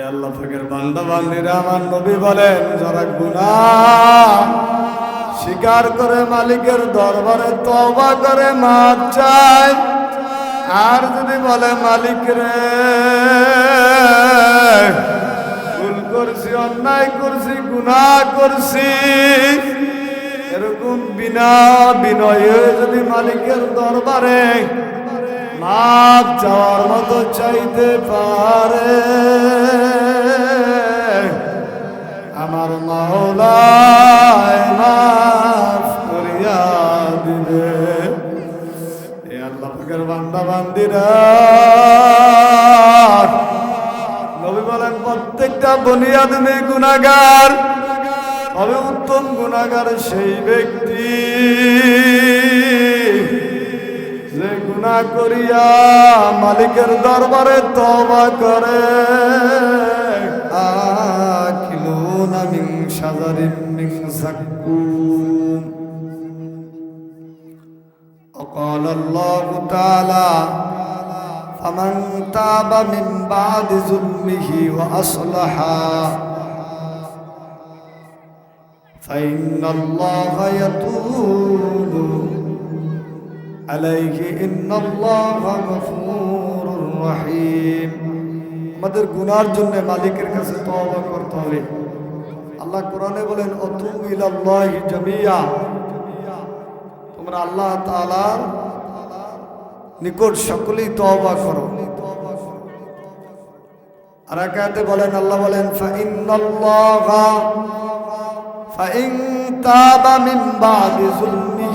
আল্লাহ ফাকের বান্দা আমার নবী বলেন, যারা গুনা স্বীকার করে মালিকের দরবারে তবা করে মাপ চায়। আর যদি বলে, মালিক রে, ভুল করছি, অন্যায় করছি, গুনাহ করছি, এরকম বিনা বিনয়ে যদি মালিকের দরবারে মাপ চাওয়ার মতো চাইতে পারে। আমার মাওলায় মাফ দিবে। এ আল্লাহ পাকের বান্দা, বান্দিরা। নবী বলেন, প্রত্যেকটা বনিয়াদমে গুনাহগার তবে উত্তম গুনাহগার সেই ব্যক্তি। যে গুনাহ করিয়া মালিকের দরবারে তবা করে আকিলুনা মিন শাজারিন মিন যাক্কুম وقال الله تعالى فمن تاب من بعد ظلمه وأصلح فإن الله يتوب عليه إن الله غفور رحيم আমাদের গুনার জন্য মালিকের কাছে তওবা করতে হবে আল্লাহ কোরআনে বলেন অতু ইলাল্লাহি জামিয়া তোমরা আল্লাহ তাআলার নিকট সকলেই তওবা করো আর একাতে বলেন আল্লাহ বলেন ফাইন্নাল্লাহা ফাইন তাবা মিন বাদি যুলমিহি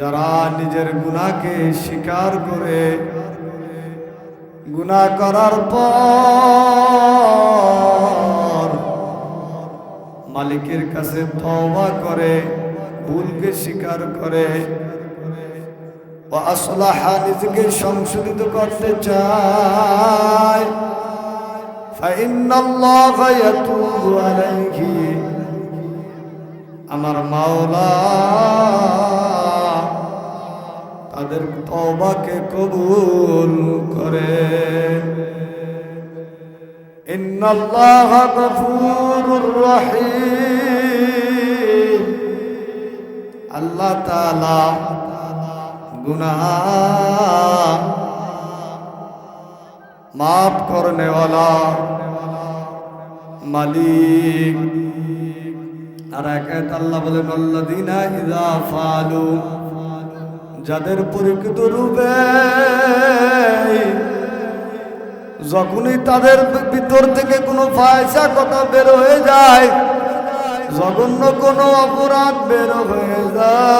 যারা নিজের গুণাকে স্বীকার করে, গুনাহ করার পর মালিকের কাছে তওবা করে, ভুলকে স্বীকার করে ও আসলাহা নিজেকে সংশোধিত করতে চায়। আমার মাওলা তাদের তওবাকে কবুল করে। আল্লাহ গুনাহ মাফ করনে মালিক। আর একাত আল্লাহ বলেন, আল্লাযিনা ইযা ফালু যাদের পরিকৃত রূপে যখনই তাদের ভিতর থেকে কোনো ফায়সা কথা বের হয়ে যায়, জঘন্য কোনো অপরাধ বের হয়ে যায়।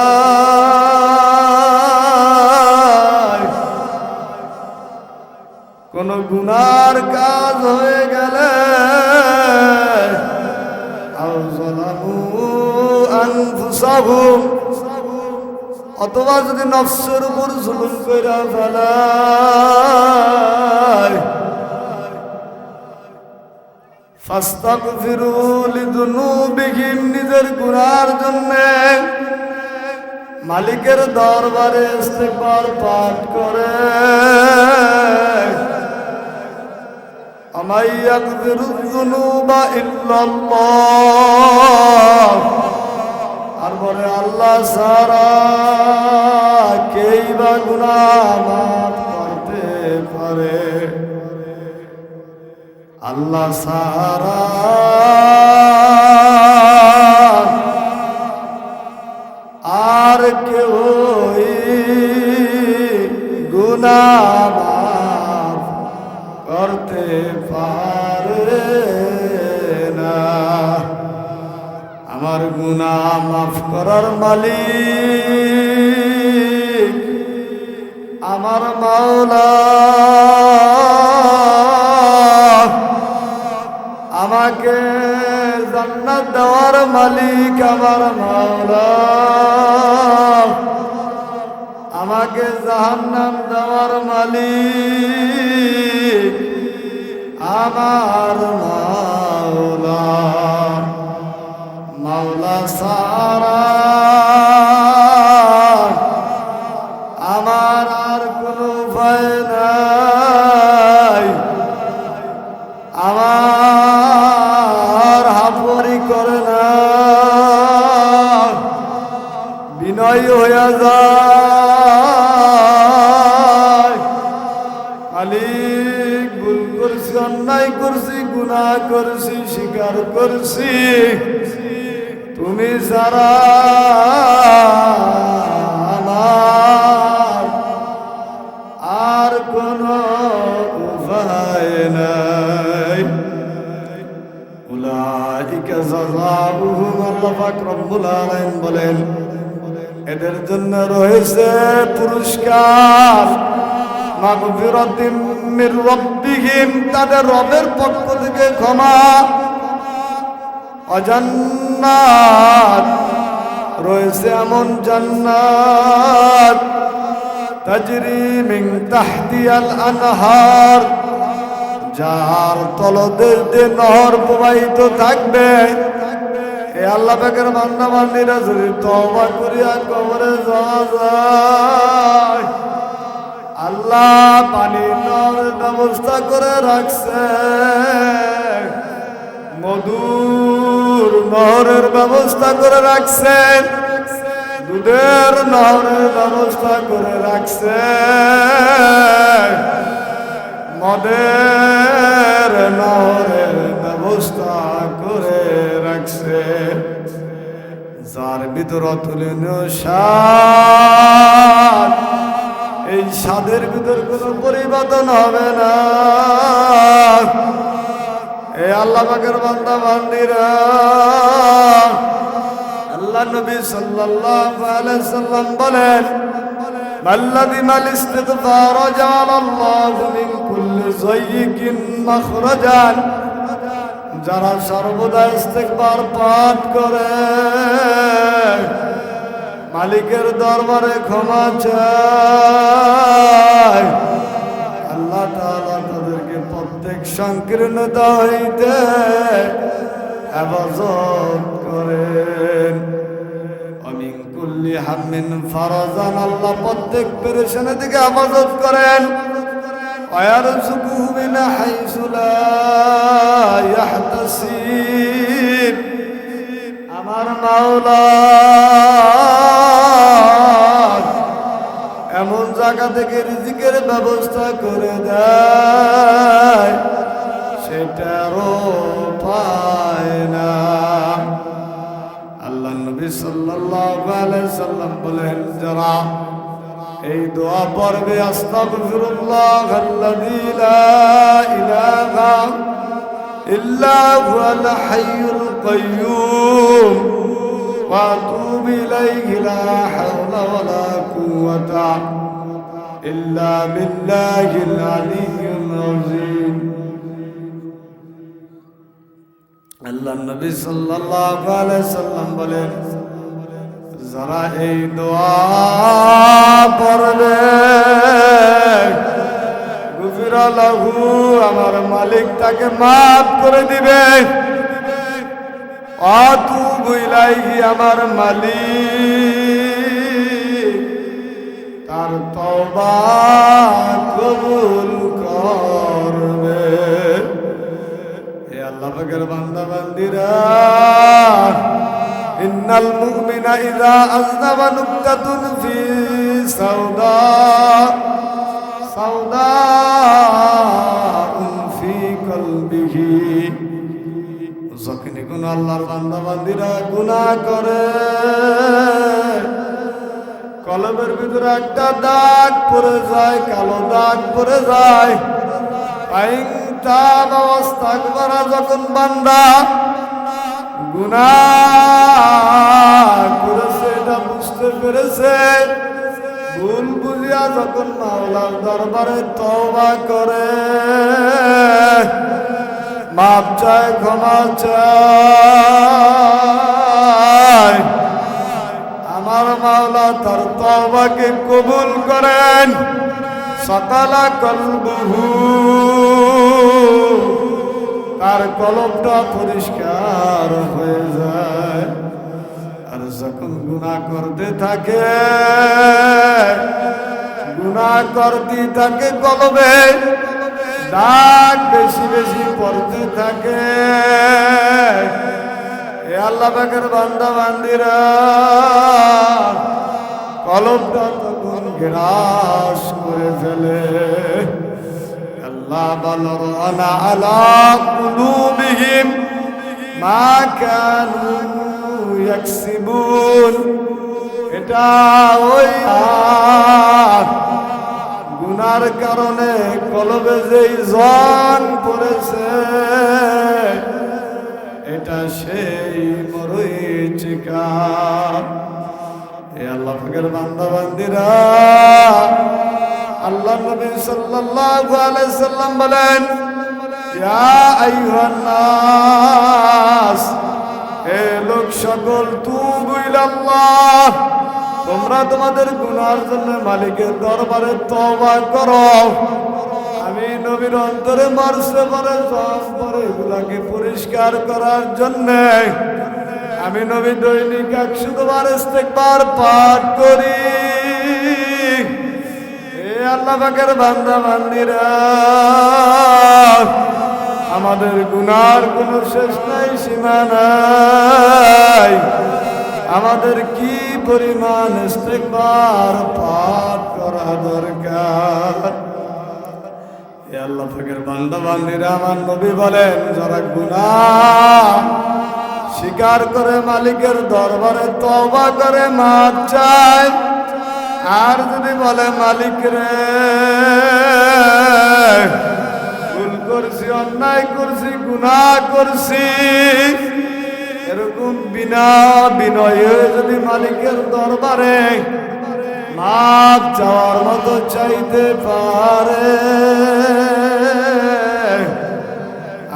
কোন গুনার কাজ হয়ে গেলে আনফুসাহুম। অথবা যদি নফসের উপর জুলুম করে ফেলায় নিজের গুনার জন্য। মালিকের দরবারে ইস্তেগফার পাঠ করে। আমাই ইয়াগফিরু যুনুবা ইল্লাল্লাহ। বলে আল্লাহ সারা করতে পারে। আল্লাহ সারা আর কেউ গুনাহ আমার গুনা মাফ করার মালিক, আমার মাওলা, আমাকে জান্নাত দেওয়ার মালিক আমার মাওলা, আমাকে জাহান্নাম দেওয়ার মালিক আমার মাওলা। সারা আমার আর কোনো ভয় নাই। আমার হাফরি করে না। বিনয় হইয়া যায়। মালিক, ভুল করছি, অন্যায় করছি গুণা করছি, স্বীকার করছি। সারা আর কোন উপায় নাই। উলাইকা জাযাউহুম আল্লাহ বলেন, এদের জন্য রয়েছে পুরস্কার। মাগফিরাতিম মির রাব্বিহিম, তাদের রবের পক্ষ থেকে ক্ষমা। অজান্নাত রয়েছে এমন জান্নাত। তাজরি মিন তাহতিয়াল আনহার, যার তলদেশ দিয়ে নহর প্রবাহিত থাকবে। এ আল্লাহ পাকের বান্দা বান্দিরা যদি তওবা করিয়া কবরে যাওয়া যায়, আল্লাহ পানি নহরের ব্যবস্থা করে রাখছে। মধুর নহরের ব্যবস্থা করে রাখছেন। দুধের নহরের ব্যবস্থা করে রাখছে মদের নহরের ব্যবস্থা করে রাখছে যার ভিতর তুলেন সাদ এই স্বাদের ভিতর কোনো পরিবর্তন হবে না। পাকের বান্দা, বান্দিরা। আল্লাহ নবী সাল্লাল্লাহু আলাইহি সাল্লাম বলেন মাল্লাযী মাল ইস্তিগফার জাআলা আল্লাহু মিন কুল্লি যায়্যিকিন মাখরাজান। যারা সর্বদা ইস্তেকবার পাঠ করে, মালিকের দরবারে ক্ষমা চায়। আল্লাহ তাআলা তাদেরকে প্রত্যেক সংকীর্ণতা হইতে হেফাজত করেন অমিন কুল্লি হামিন ফারাজান আল্লাহ প্রত্যেক পেরেশানি থেকে হেফাজত করেন ويرزقه من حيث لا يحتسب আমার মাওলা এমন জায়গা থেকে রিজিকের ব্যবস্থা করে দেয় সেটারও পায় না। আল্লাহ নবী সাল্লাম বলেন, যারা এই দোয়া পড়বে, আস্তাগফিরুল্লাহ আল্লাযী লা ইলাহা ইল্লা হুয়াল হাইয়ুল কাইয়্যুম ওয়া আতুবু ইলাইহি, লা ইল্লা বিল্লাহিল আলিয়্যিল আযীম আল্লাহ নবী সাল্লাল্লাহু আলাইহি সাল্লাম বলেন, যারা এই দোয়া পড়বে, গুফিরা লাহু আমার মালিক তাকে মাফ করে দিবে। আতুবু ইলাইহি আমার মালিক। তার তওবা কবুল করবে। হে আল্লাহ পাকের বান্দা, বান্দিরা, ইন্নাল মুমিনা ইযা আযনাবা নুকতাতুন ফি সাওদা সাওদা ফি কলবিহি। যখনই কোন আল্লাহর বান্দা, বান্দিরা গুনাহ করে। কলমের ভিতরে একটা দাগ পড়ে যায়, কালো দাগ পড়ে যায়। আইন তাব অবস্থা করা যখন বান্দা গুনা করেছে, এটা বুঝতে পেরেছে। ভুল বুঝিয়া যখন মাওলার দরবারে তওবা করে, মাপ চায়, ক্ষমা চায়। আমার মাওলা তার তওবাকে কবুল করেন। সকালা কলবহু। তার কলমটা পরিষ্কার হয়ে যায়। আর যখন গুণা করতে থাকে গুণা করতে থাকে কলবে, দাগ বেশি বেশি পড়তে থাকে। আল্লাহ পাকের বান্দা, বান্দিরা কলবটা তখন গ্রাস করে ফেলে। আল্লাহ বলর আনা আলা কুলুবিহিম মা কানু ইয়াকসিবুন। এটা ওই গুনার কারণে কলবে যেই জন পড়েছে এটা সেই মরুচিকা এ আল্লাহ ফাকের বান্দা বান্দিরা, আল্লাহ নবী সাল্লাল্লাহু আলাইহি সাল্লাম বলেন, ইয়া আইয়ুহান নাস হে লোক সকল, তুবু ইলাল্লাহ, তোমরা তোমাদের গুনার জন্য মালিকের দরবারে তওবা করো। আমি নবীর অন্তরে মারছে পরে সব পরে এগুলাকে পরিষ্কার করার জন্য। আমি নবী দৈনিক একশো বার ইস্তেকবার পাঠ করি। এ আল্লাহ পাকের বান্দা, বান্দিরা, আমাদের গুনার কোনো শেষ নাই, সীমা নাই। আমাদের কি পরিমাণ ইস্তেকবার পাঠ করা দরকার? আল্লাহ ফাকের বান্দা আমার নবী বলেন, যারা গুনা স্বীকার করে মালিকের দরবারে তবা করে মাপ চায়। আর যদি বলে, মালিক রে, ভুল করছি, অন্যায় করছি, গুনাহ করছি, এরকম বিনা বিনয়ে যদি মালিকের দরবারে মাপ চাওয়ার মতো চাইতে পারে।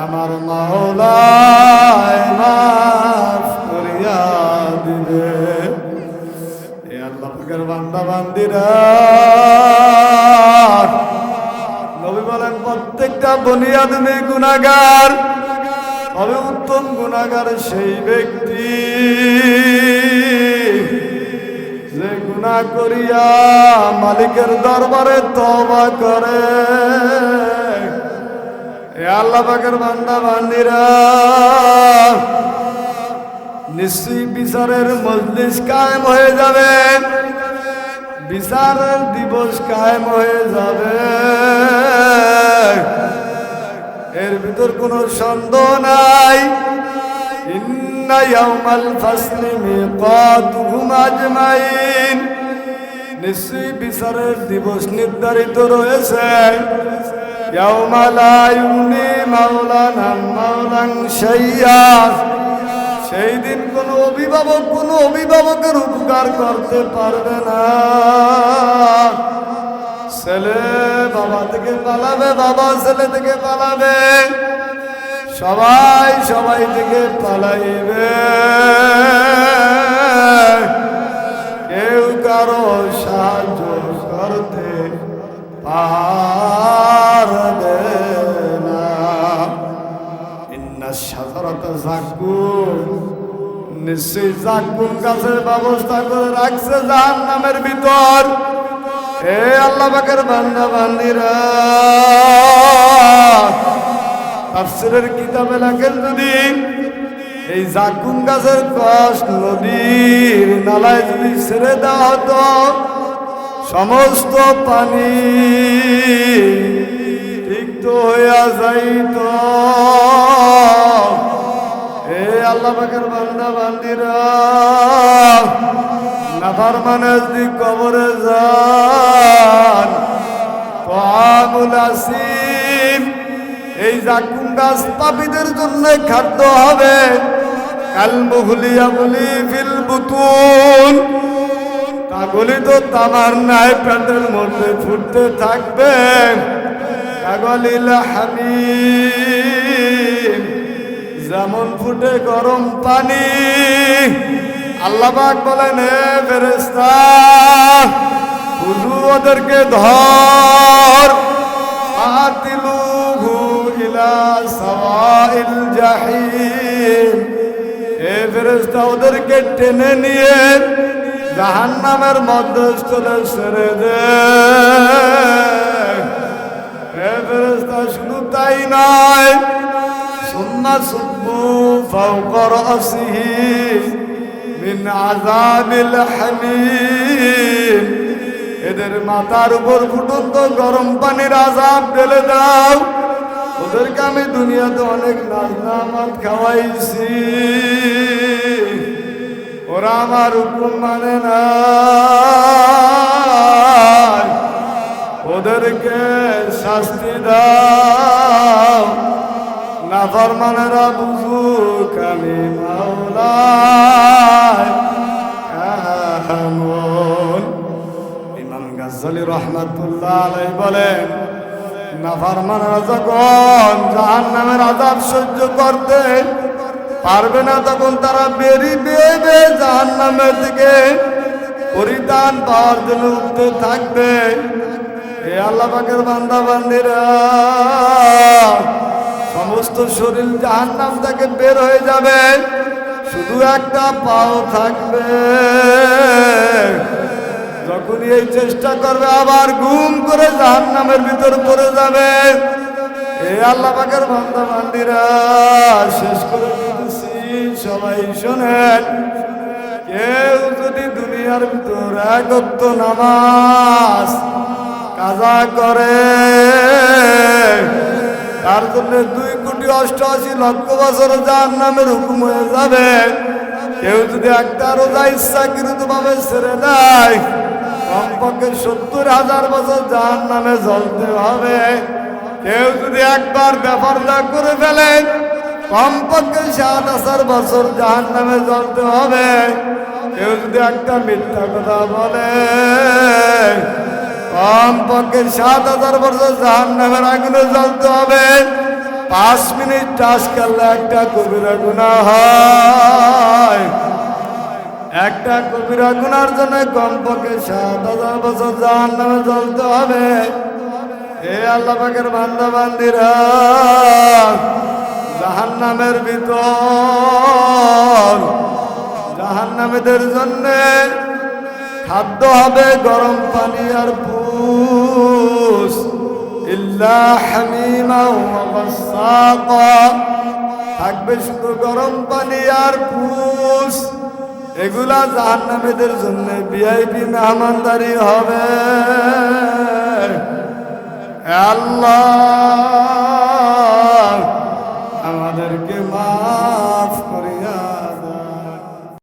আমার মাওলায় মাফ করিয়া দিবে। এ আল্লাহ বান্দা, বান্দিরা। নবী বলেন, প্রত্যেকটা বনিয়াদমে গুনাগার তবে উত্তম গুনাগার সেই ব্যক্তি। গুনাহ করিয়া মালিকের দরবারে তবা করে। আল্লাহ পাকের বান্দা, বান্দিরা, নিশ্চয়ই বিচারের মজলিস কায়েম হয়ে যাবে। বিচারের দিবস কায়েম হয়ে যাবে। এর ভিতর কোনো সন্দেহ নাই। ইন্না ইয়াউমাল ফাসলি মিকাতুহুম আজমাইন। নিশ্চয়ই বিচারের দিবস নির্ধারিত রয়েছে। সেই দিন কোন অভিভাবক কোন অভিভাবকের উপকার করতে পারবে না। ছেলে বাবা থেকে পালাবে, বাবা ছেলে থেকে পালাবে। সবাই সবাই থেকে পালাইবে। নিশ্চয়ই জাকুন গাছের ব্যবস্থা করে রাখছে জাহান নামের ভিতর। এ আল্লাহ পাকের বান্দা বান্দিরা তাফসিরের কিতাবে লেখেন যদি এই জাকুন গাছের কষ নদীর নালায় যদি ছেড়ে দেওয়া হতো, সমস্ত পানি তিক্ত হইয়া যাইত। আল্লাহ বান্দা, বান্দিরা। নাফার মানে কবরে যান। এই জাকুম পাপীদের জন্য খাদ্য হবে। কাল মুহলিয়া বলি ফিল বুতুন। কাগলি তো তামার মধ্যে থাকবে। যেমন ফুটে গরম পানি আল্লাহবাক বলেন হে ফেরেস্তা হুজু ওদেরকে ধর। আতিলুহু ইলা সাওয়াইল জাহিম। হে ফেরেস্তা ওদেরকে টেনে নিয়ে জাহান্নামের মধ্যস্থলে ছেড়ে দে। হে ফেরেস্তা শুধু তাই নয় সুন্না সুব্বু ফাওকা রাসিহি মিন আযাবিল হামিম এদের মাথার উপর ফুটন্ত গরম পানির আজাব ঢেলে দাও। ওদেরকে আমি দুনিয়াতে অনেক নাজনামাত খাওয়াইছি। ওরা আমার হুকুম মানে না। ওদেরকে শাস্তি দাও। নাফরমানেরা বুঝুক আমি মাওলায়। ইমাম গাজ্জালি রহমাতুল্লাহ আলাই বলেন নাফরমানেরা যখন জাহান নামের আজাব সহ্য করতে পারবে না, তখন তারা বেরিয়ে জাহান নামের দিকে পরিধান পাওয়ার জন্য উঠতে থাকবে। এ আল্লাহ পাকের বান্দা বান্দিরা সমস্ত শরীর জাহান নাম থেকে বের হয়ে যাবে। শুধু একটা পাও থাকবে। যখনই এই চেষ্টা করবে, আবার ঘুম করে জাহান নামের ভিতর পড়ে যাবে। এই আল্লাহ পাকের বান্দা, বান্দিরা, শেষ করে দিতেছি সবাই শোনেন, কেউ যদি দুনিয়ার ভিতর একত্র নামাজ কাজা করে, তার জন্য দুই কোটি অষ্টআশি লক্ষ বছর যার নামের হুকুম হয়ে যাবে। কেউ যদি একটা রোজা ইচ্ছাকৃত ভাবে ছেড়ে দেয় কমপক্ষে সত্তর হাজার বছর যার নামে জ্বলতে হবে। কেউ যদি একবার ব্যাপারটা করে ফেলে, কমপক্ষে সাত হাজার বছর জাহান নামে জ্বলতে হবে। কেউ যদি একটা মিথ্যা কথা বলে, কমপক্ষে সাত হাজার বছর জাহান নামের আগুনে জ্বলতে হবে। পাঁচ মিনিট টাস করলে একটা কবিরা গুণা হয়। একটা কবিরা গুনার জন্য কমপক্ষে সাত হাজার বছর জাহান নামে জ্বলতে হবে। এ আল্লাহ পাকের বান্দা, বান্দিরা জাহান নামের ভিতর জাহান নামেদের জন্য খাদ্য হবে গরম পানি আর পুষ। ইল্লা হামিমা ওয়া গাসসাকা থাকবে শুধু গরম পানি আর পুষ। এগুলা জাহান নামেদের জন্য ভিআইপি মেহমানদারি হবে। আল্লাহ, আমাদেরকে মা